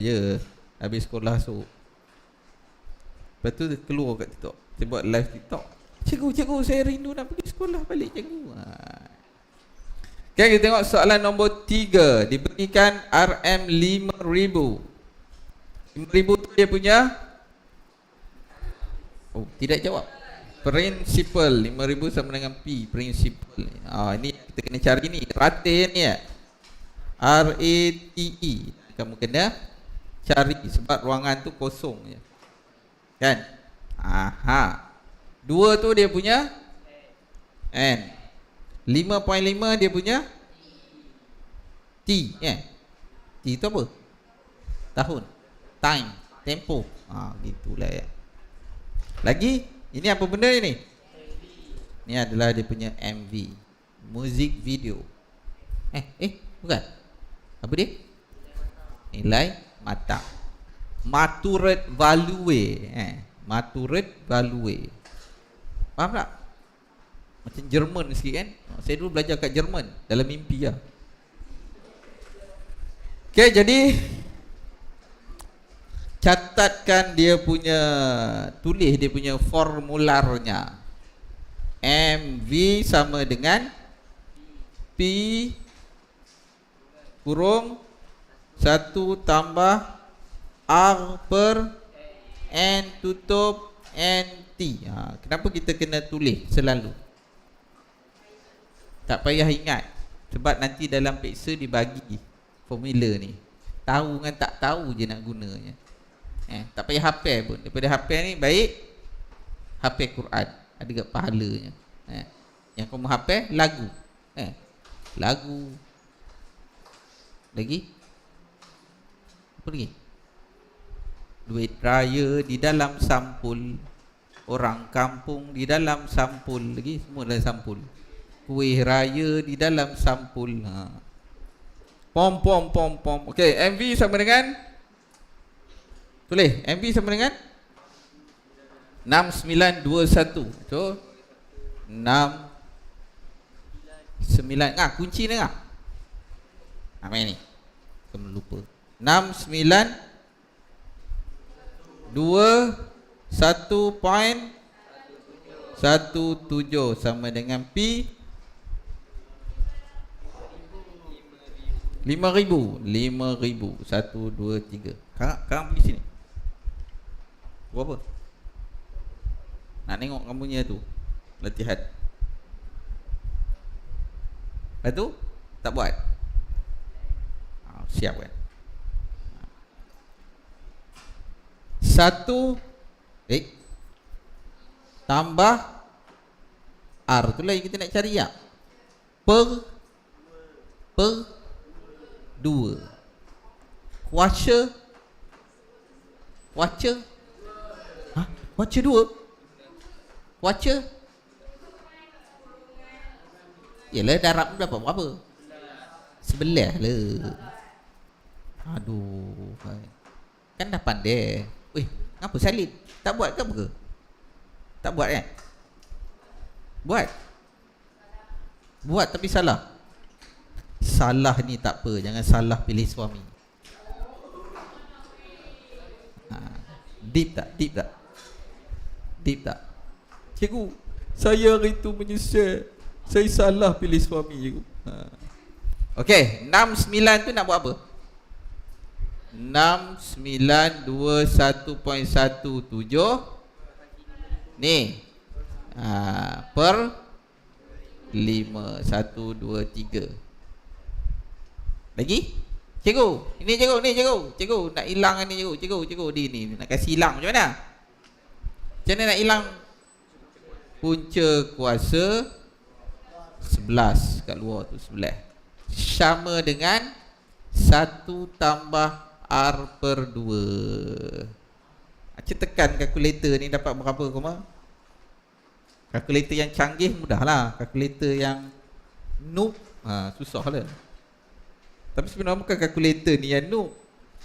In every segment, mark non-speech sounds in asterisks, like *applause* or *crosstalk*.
Ya Habis sekolah so Lepas tu dia keluar kat TikTok. Dia buat live TikTok. Cikgu, cikgu saya rindu nak pergi sekolah balik cikgu. Ha. Okay kita tengok soalan nombor 3 Diberikan RM 5,000 5,000 tu dia punya? Oh tidak jawab. Principal. 5,000 sama dengan P Principal. Ah, Ini kita kena cari ni. Rate ni ya R-A-T-E Kamu kena cari Sebab ruangan tu kosong je. Kan? Aha. Dua tu dia punya N. 5.5 dia punya T eh? T tu apa? Tahun. Time. Tempo. Ha, Gitulah ya. Lagi ini apa benda ni? Ini adalah dia punya MV Music video. Eh, eh, bukan. Apa dia? Nilai mata Maturate value eh. Maturate value Faham tak? Macam Jerman sikit kan Saya dulu belajar kat Jerman Dalam mimpi lah Okay jadi catatkan dia punya tulis dia punya formularnya MV sama dengan P kurung 1 tambah R per N tutup NT ha, Kenapa kita kena tulis selalu? Tak payah ingat. Sebab nanti dalam peksa dibagi formula ni. Tahu dengan tak tahu je nak gunanya. Eh, Tak payah hafal pun. Daripada hafal ni baik Hafal Quran. Ada kat pahalanya. Eh, Yang kamu hafal lagu. Eh, Lagu. Lagi Lagi Duit raya di dalam sampul Orang kampung di dalam sampul Lagi semua dalam sampul Kuih raya di dalam sampul ha. Pom pom pom pom Okay MV sama dengan Tulis MB sama dengan 6921 So 6 9 Ah kunci ni ah. Apa ni? Kamu lupa. 6 9 2 1 point 17 sama dengan P. 5000 5000 1 2 3 Kak, kak pergi sini. Buat apa? Nak tengok kamu punya tu Latihan. Lepas tu Tak buat. Ha, Siap kan Satu Eh Tambah R. Tu lah yang kita nak cari ya. Per Per Dua. Quarter Quarter Watcher dua? Watcher Yelah darab tu dapat berapa Sebelah lah. Aduh Kan dah pandai Weh Kenapa salin Tak buat ke apa ke Tak buat kan Buat Buat tapi salah Salah ni tak apa Jangan salah pilih suami ha. Deep tak Deep tak Deep tak? Cikgu, saya hari itu menyesal. Saya salah pilih suami, cikgu. Ha. Okey, 69 tu nak buat apa? 6921.17 Ni ha, Per 5 1 2 3 Lagi? Cikgu, ini cikgu, ni cikgu. Cikgu nak hilang ni cikgu. Cikgu, cikgu di ni nak kasih hilang macam mana? Macam mana nak hilang Punca kuasa 11 kat luar tu sebelah Sama dengan 1 tambah R per 2 Acik tekan kalkulator ni dapat berapa koma? Kalkulator yang canggih mudah lah. Kalkulator yang noob. Ha, Susah lah. Tapi sebenarnya bukan kalkulator ni yang noob.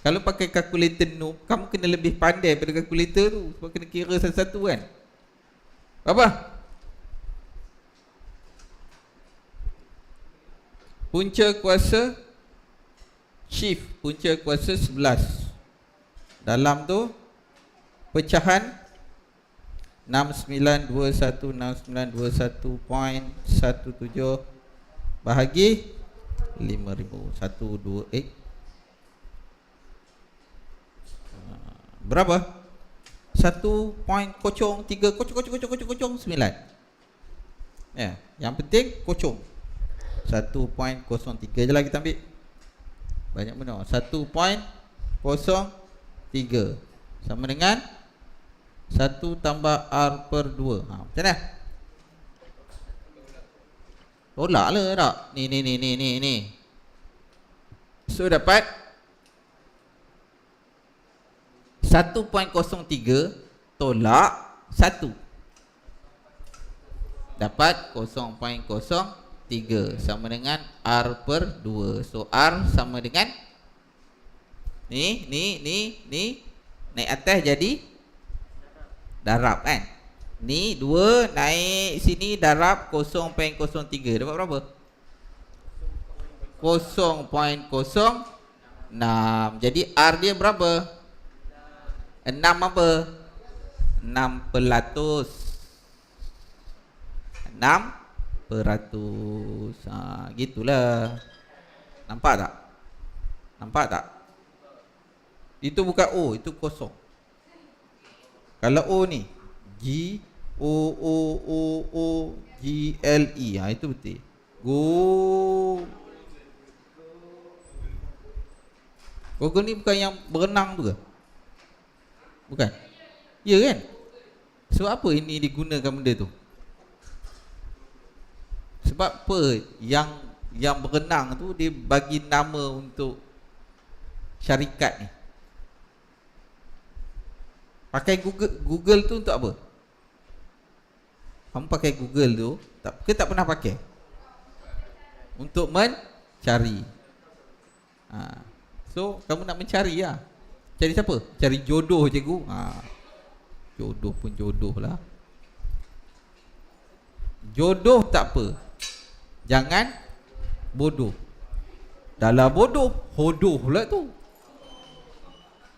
Kalau pakai kalkulator noob, kamu kena lebih pandai pada kalkulator tu. Sebab kena kira satu-satu kan. Apa? Punca kuasa shift punca kuasa 11. Dalam tu pecahan 69216921.17 bahagi 5000 1 2 eh. Berapa? 1 point kocong 3 kocong kocong kocong kocong kocong 9 ya yang penting kocong 1.03 je lah kita ambil banyak benar 1.03 sama dengan 1 tambah R per 2 ha, Macam mana? Tolak lah tak? Ni ni ni ni ni ni. So dapat 1.03 tolak 1 Dapat 0.03 sama dengan R per 2 So R sama dengan Ni ni ni ni. Naik atas jadi darab kan? Ni 2 naik sini darab 0.03 dapat berapa? 0.06 jadi R dia berapa? 6 apa? 6 peratus. 6 peratus ha, gitulah nampak tak nampak tak itu bukan O itu kosong kalau O ni G O O O O G L E ha, Itu betul Go Google ni bukan yang berenang tu ke? Bukan? Ya kan? Sebab apa ini digunakan benda tu? Sebab apa yang yang berenang tu dia bagi nama untuk syarikat ni? Pakai Google Google tu untuk apa? Kamu pakai Google tu tak ke tak pernah pakai? Untuk mencari. Ha. So, kamu nak mencari lah. Cari siapa? Cari jodoh cikgu. Ha. Jodoh pun jodoh lah. Jodoh tak apa. Jangan bodoh. Dalam bodoh, hodoh pula tu.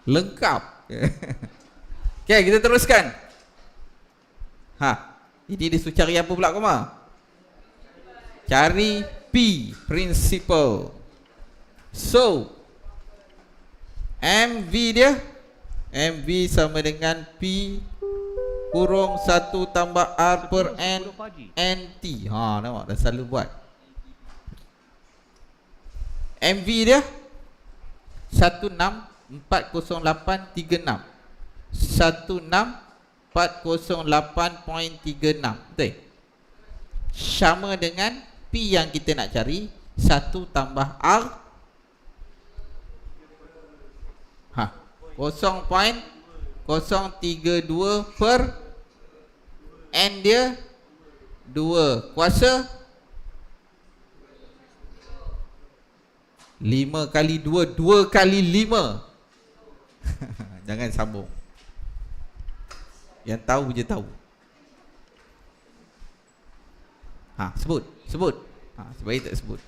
Lengkap. *laughs* Okay, kita teruskan. Ha, ini dia suruh cari apa pula koma? Cari P, principle. So, MV dia, MV sama dengan P kurung 1 tambah R per N, NT. Ha, nampak dah selalu buat. MV dia, 164836. 16408.36 Betul? Sama dengan P yang kita nak cari 1 tambah R ha, 0.032 per N dia 2 kuasa 5 kali 2 2 kali 5 *laughs* Jangan sambung yang tahu je tahu. Ha, sebut, sebut. Ha, sebaik tak sebut.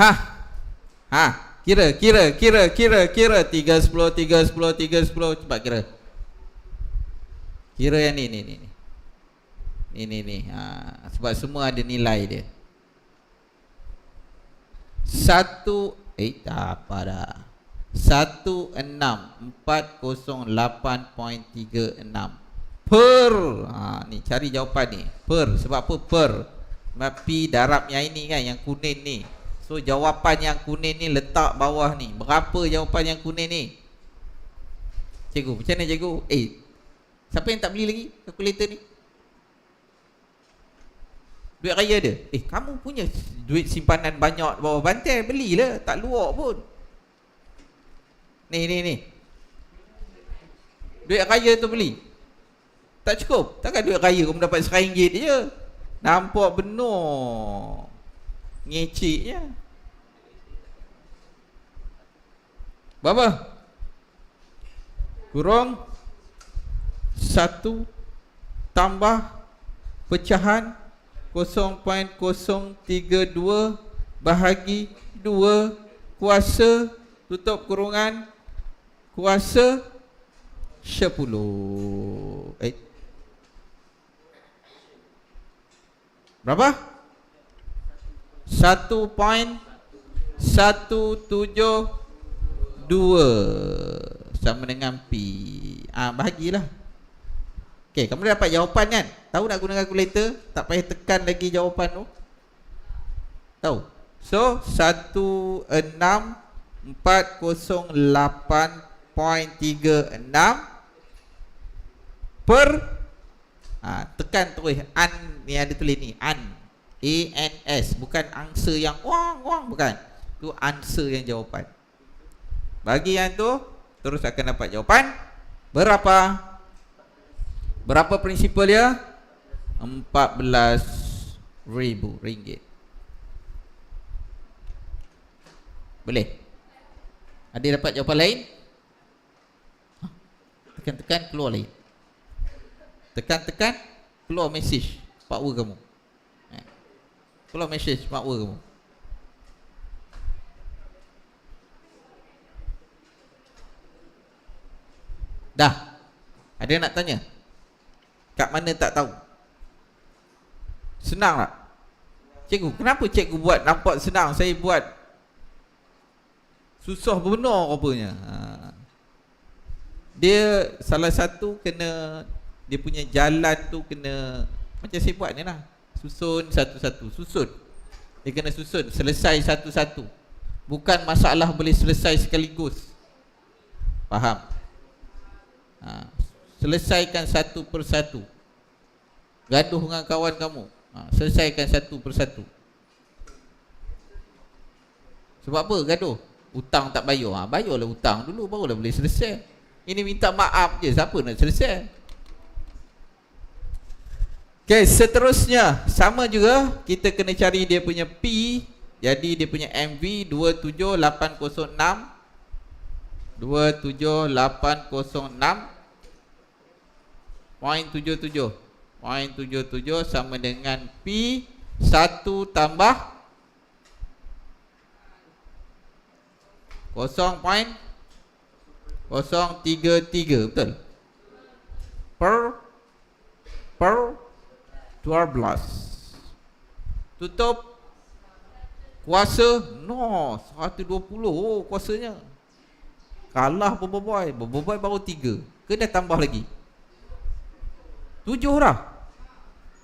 Ha. Ha, kira, kira, kira, kira, kira 3 10 3 10 3 10 cepat kira. Kira yang ni ni ni. Ni. Ni ni. Ha, sebab semua ada nilai dia. Satu Eh tak apa dah. 16408.36 per. Ha, ni cari jawapan ni. Per. Sebab apa? Per. Sebab P darab yang ini kan yang kuning ni so jawapan yang kuning ni letak bawah ni berapa jawapan yang kuning ni cikgu macam mana cikgu eh siapa yang tak beli lagi kalkulator ni duit raya dia eh kamu punya duit simpanan banyak bawah bantai belilah tak luak pun Ni ni ni. Duit raya tu beli. Tak cukup. Takkan duit raya kau dapat RM1 je. Nampak benar. Ngecik je. Berapa? Kurang satu tambah pecahan 0.032 bahagi 2 kuasa tutup kurungan. Kuasa 10 eh. Berapa 1.172 sama dengan P ah bahagilah Okey, kamu dah dapat jawapan kan? Tahu nak guna kalkulator? Tak payah tekan lagi jawapan tu. Tahu? So, 16408.36 per ha, tekan terus an ni ada tulis ni an A N S bukan angsa yang wang wang bukan. Tu answer yang jawapan. Bagi yang tu terus akan dapat jawapan berapa? Berapa prinsipal dia? 14 ribu ringgit. Boleh? Ada dapat jawapan lain? Tekan-tekan keluar lain. Tekan-tekan keluar mesej power kamu. Keluar mesej power kamu. Dah. Ada nak tanya? Kat mana tak tahu? Senang tak? Cikgu, kenapa cikgu buat nampak senang? Saya buat Susah benar rupanya ha. Dia salah satu kena Dia punya jalan tu kena Macam saya buat ni lah Susun satu-satu Susun. Dia kena susun Selesai satu-satu. Bukan masalah boleh selesai sekaligus. Faham? Ha. Selesaikan satu persatu Gaduh dengan kawan kamu. Ha. Selesaikan satu persatu Sebab apa gaduh? Hutang tak bayar. Ha, Bayarlah hutang dulu Barulah boleh selesai. Ini minta maaf je. Siapa nak selesai Okay seterusnya. Sama juga Kita kena cari dia punya P Jadi dia punya MV 27806 27806 Point 77 Point 77 sama dengan P. 1 tambah 0.033 betul? Per per 12 tutup. Kuasa? No 120 oh kuasanya. Kalah boboiboy boboiboy baru 3 kena tambah lagi. 7 dah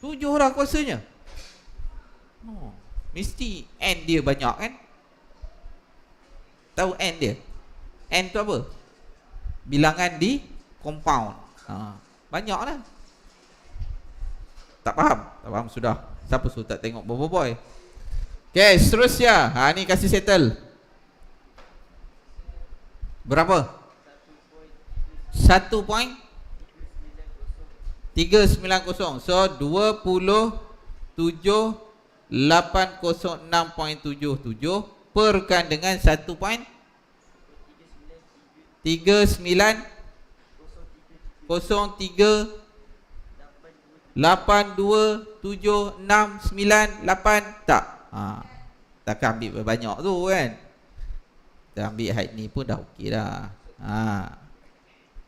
7 dah kuasanya. No. Mesti n dia banyak kan? Tahu N dia? N tu apa? Bilangan di compound. Ha, banyak lah. Tak faham? Tak faham sudah. Siapa suruh tak tengok Bobo Boy? Okay, seterusnya. Ha, ni kasih settle. Berapa? Satu point? Tiga sembilan kosong. So, dua puluh tujuh lapan kosong enam point tujuh tujuh perkan dengan 1 point 39 03 82 tak? Ha. takkan ambil banyak tu kan? Kita ambil height ni pun dah okey dah. Ha.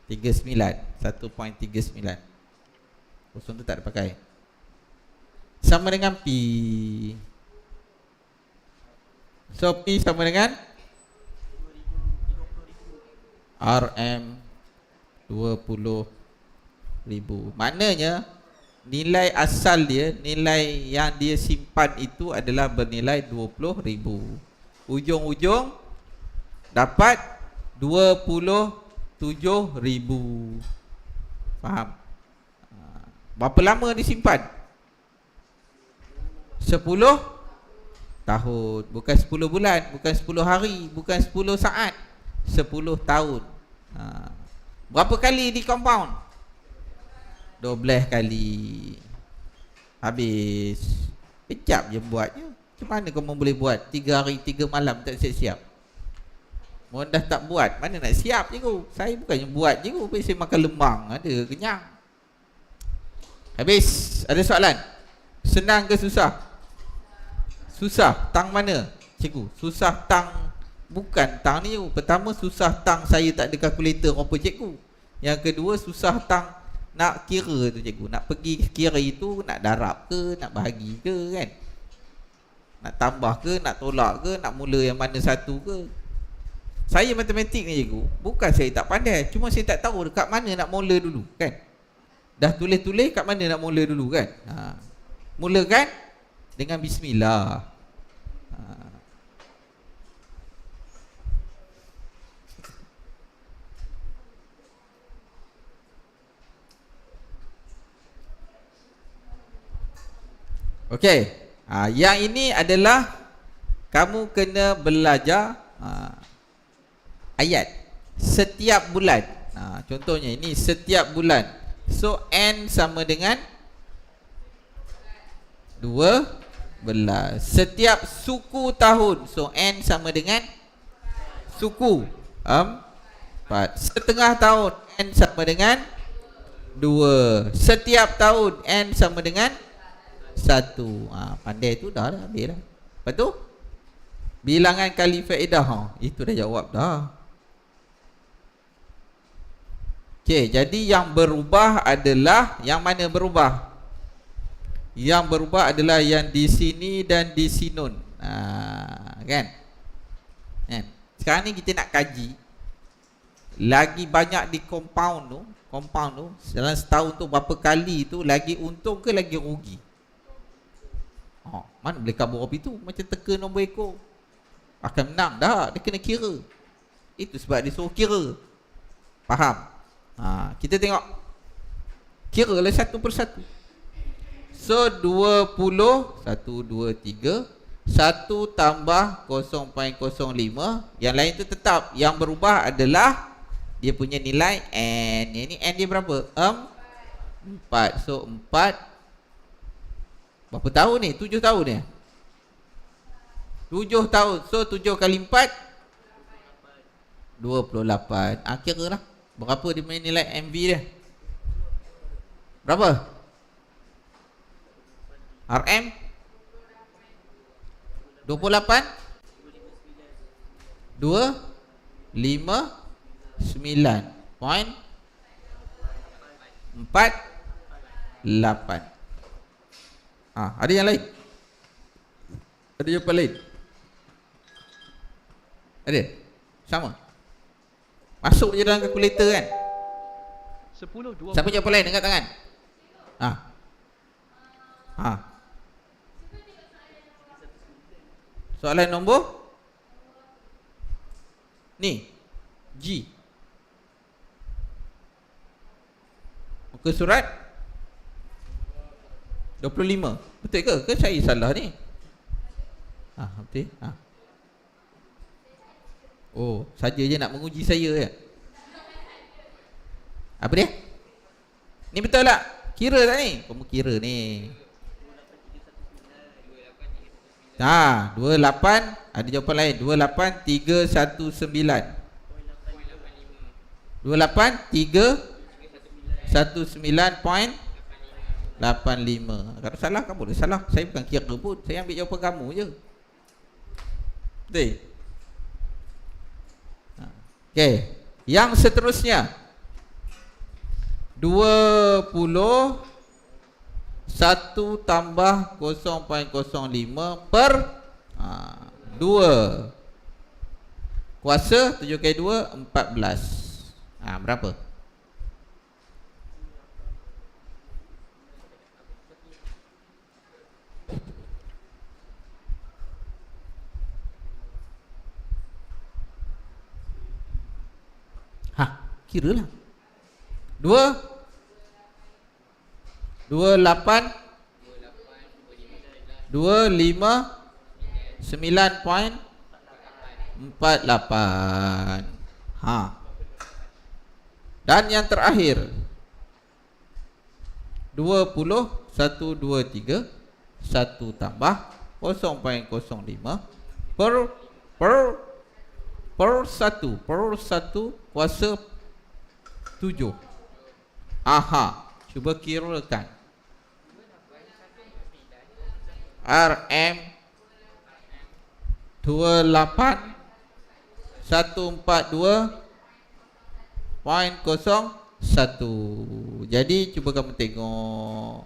39 1.39 kosong tu tak ada pakai. Sama dengan P. So P sama dengan? RM 20 ribu. Maknanya Nilai asal dia Nilai yang dia simpan itu adalah bernilai 20 ribu Ujung-ujung Dapat 27 ribu Faham? Berapa lama disimpan? 10 tahun Bukan 10 bulan Bukan 10 hari Bukan 10 saat 10 tahun ha. Berapa kali di compound? 12 kali. Habis. Kejap je buatnya. Macam mana kamu boleh buat 3 hari 3 malam tak siap-siap? Mereka dah tak buat Mana nak siap je ku Saya bukannya buat je Tapi saya makan lemang. Ada kenyang. Habis Ada soalan? Senang ke susah? Susah tang mana? Cikgu, susah tang Bukan tang ni. Pertama susah tang saya tak ada kalkulator apa cikgu. Yang kedua susah tang nak kira tu cikgu. Nak pergi kira itu nak darab ke Nak bahagi ke kan? Nak tambah ke nak tolak ke Nak mula yang mana satu ke? Saya matematik ni cikgu Bukan saya tak pandai. Cuma saya tak tahu dekat mana nak mula dulu kan? Dah tulis-tulis kat mana nak mula dulu kan? Ha. Mulakan dengan bismillah Okey. Ha, yang ini adalah kamu kena belajar ha, ayat setiap bulan. Ha, contohnya ini setiap bulan. So n sama dengan 12. Setiap suku tahun. So n sama dengan suku. Um, 4. Setengah tahun n sama dengan 2. Setiap tahun n sama dengan satu ha, Pandai tu dah lah Habis lah Lepas tu Bilangan kali faedah ha, Itu dah jawab dah Okey, jadi yang berubah adalah Yang mana berubah? Yang berubah adalah yang di sini dan di sinun ha, Kan? kan? Sekarang ni kita nak kaji Lagi banyak di compound tu Compound tu Dalam setahun tu berapa kali tu Lagi untung ke lagi rugi? Ha, mana boleh kabur api tu? Macam teka nombor ekor. Akan menang dah. Dia kena kira. Itu sebab dia suruh kira. Faham? Ha, kita tengok. Kira lah satu persatu. So, 20. 1, 2, 3. 1 tambah 0.05. Yang lain tu tetap. Yang berubah adalah dia punya nilai N. Yang ni N dia berapa? 4. So, 4 Berapa tahun ni? Tujuh tahun ni? Tujuh tahun. So, tujuh kali empat? Dua puluh lapan. Ah, kira lah. Berapa dia punya nilai MV dia? Berapa? RM? Dua puluh lapan? Dua? Lima? Sembilan? Point? Empat? Lapan. Ha, ada yang lain? Ada jawapan lain? Ada? Sama? Masuk je dalam kalkulator kan? 10, 20. Siapa jawapan lain? Angkat tangan. Ha. Ha. Soalan nombor? Ni. G. Muka surat? 25. Betul ke? Ke saya salah ni? Ha, betul? Ha. Oh, saja je nak menguji saya ya. Apa dia? Ni betul tak? Kira tak ni? Kamu kira ni. Ha, 28 ada jawapan lain. 28 3 85 Kalau salah kamu boleh. Salah. Saya bukan kira pun. Saya ambil jawapan kamu je. Betul? Ha. Okey. Yang seterusnya. 20 1 tambah 0.05 per ha, 2 Kuasa 7 kali 2 14 ha, Berapa? Kira lah Dua. Dua lapan. Dua lima. Sembilan poin Empat lapan. Ha. Dan yang terakhir. Dua puluh Satu dua tiga. Satu tambah Kosong poin kosong lima. Per Per Per satu. Per satu Kuasa tujuh. Aha. Cuba kirakan RM Dua lapan. 142 Poin kosong satu. Jadi cuba kamu tengok.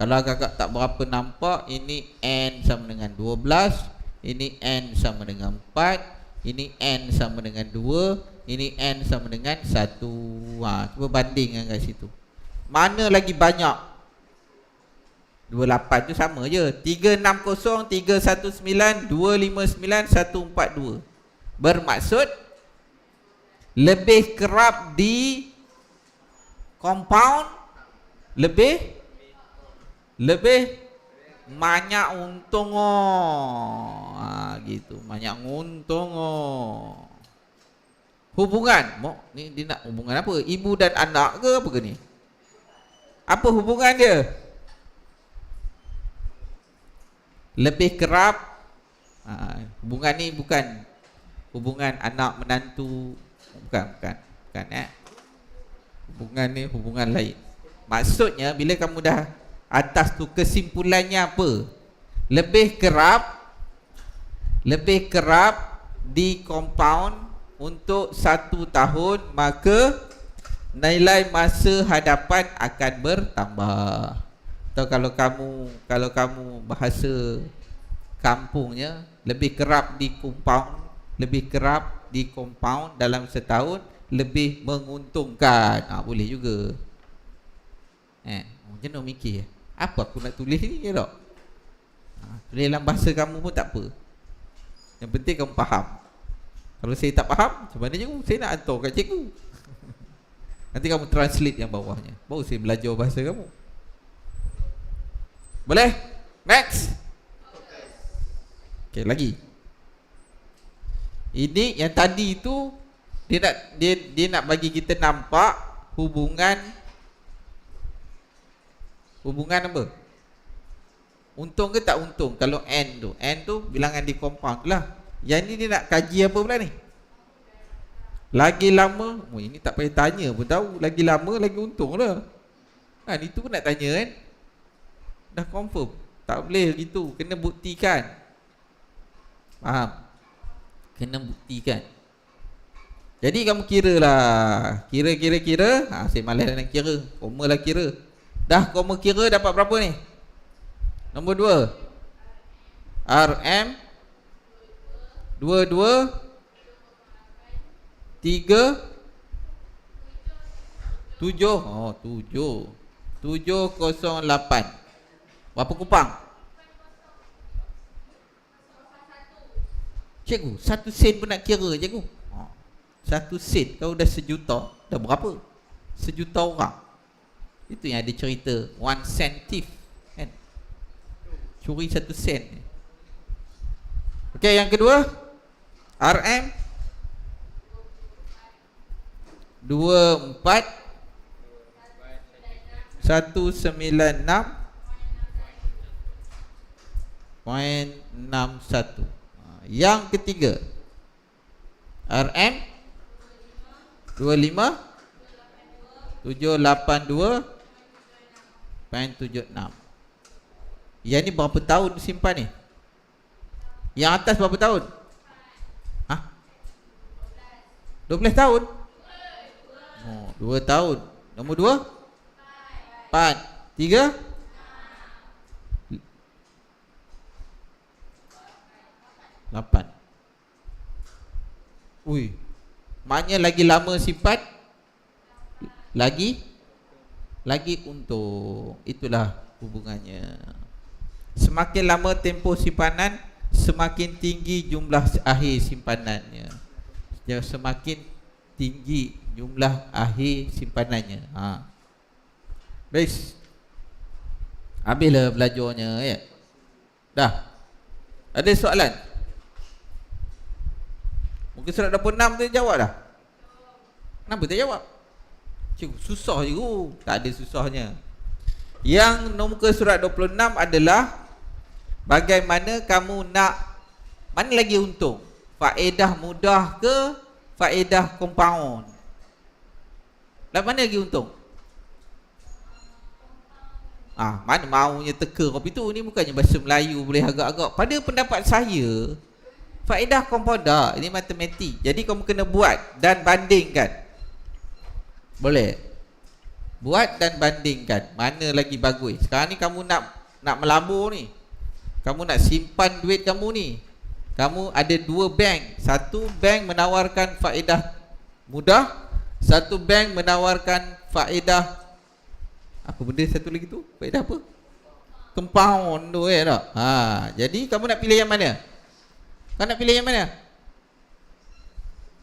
Kalau kakak tak berapa nampak Ini N sama dengan 12 Ini N sama dengan 4 Ini N sama dengan 2 Ini N sama dengan 1 ha, Cuba bandingkan kat situ. Mana lagi banyak? 28 tu sama je. 360, 319, 259, 142 Bermaksud Lebih kerap di Compound Lebih Lebih Banyak untung oh. ha, gitu Banyak untung oh. Hubungan Mok, ni dia nak hubungan apa? Ibu dan anak ke apa ke ni? Apa hubungan dia? lebih kerap ha, hubungan ni bukan hubungan anak menantu bukan bukan bukan eh hubungan ni hubungan lain maksudnya bila kamu dah atas tu kesimpulannya apa? Lebih kerap lebih kerap di compound untuk satu tahun maka nilai masa hadapan akan bertambah. Atau kalau kamu kalau kamu bahasa kampungnya lebih kerap di compound lebih kerap di compound dalam setahun lebih menguntungkan. Ha, boleh juga. Eh macam nak mikir apa aku nak tulis ni tak? Ha, tulis dalam bahasa kamu pun tak apa. Yang penting kamu faham. Kalau saya tak faham macam mana cikgu? Saya nak hantar kat cikgu. Nanti kamu translate yang bawahnya. Baru saya belajar bahasa kamu. Boleh? Next. Okey, lagi. Ini yang tadi itu dia nak dia dia nak bagi kita nampak hubungan hubungan apa? Untung ke tak untung kalau n tu. N tu bilangan di compound lah. Yang ni dia nak kaji apa pula ni? Lagi lama, oh ini tak payah tanya pun tahu. Lagi lama lagi untung lah. Ha, ni tu pun nak tanya kan? Dah confirm Tak boleh gitu Kena buktikan Faham Kena buktikan Jadi kamu kira lah Kira-kira-kira ha, Saya malas nak kira Koma lah kira Dah koma kira dapat berapa ni? Nombor dua. RM Dua dua Tiga Tujuh. Oh tujuh. Tujuh kosong lapan. Berapa kupang? Cikgu, satu sen pun nak kira cikgu. Ha. Satu sen, kalau dah sejuta Dah berapa? Sejuta orang Itu yang ada cerita. One cent thief kan? Curi satu sen Okey, yang kedua RM Dua empat. Satu sembilan enam. Poin 61 ha, Yang ketiga RM 25 782 Poin 76 Yang ni berapa tahun simpan ni? Yang atas berapa tahun? Ha? 12 tahun? Oh, 2 tahun Nombor 2? 4 3 Lapan Ui Maknanya lagi lama sifat Lagi Lagi untuk Itulah hubungannya Semakin lama tempoh simpanan Semakin tinggi jumlah akhir simpanannya Semakin tinggi jumlah akhir simpanannya ha. Baik Habislah belajarnya ya. Dah Ada soalan? Mungkin surat 26 tu jawab dah Kenapa tak jawab? Cikgu, susah je Tak ada susahnya Yang nombor surat 26 adalah Bagaimana kamu nak Mana lagi untung? Faedah mudah ke Faedah compound? Lah mana lagi untung? Ah, mana maunya teka kopi tu ni bukannya bahasa Melayu boleh agak-agak. Pada pendapat saya, Faedah kompoda ini matematik. Jadi kamu kena buat dan bandingkan. Boleh. Buat dan bandingkan. Mana lagi bagus? Sekarang ni kamu nak nak melabur ni. Kamu nak simpan duit kamu ni. Kamu ada dua bank. Satu bank menawarkan faedah mudah, satu bank menawarkan faedah apa benda satu lagi tu? Faedah apa? Compound tu eh tak? Ha, jadi kamu nak pilih yang mana? Kau nak pilih yang mana?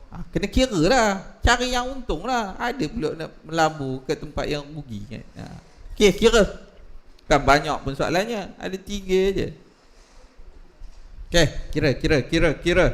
Ha, kena kira lah. Cari yang untung lah. Ada pula nak melabur ke tempat yang rugi kan. Ha. Okay kira. Kan banyak pun soalannya. Ada tiga je. Okay kira kira kira kira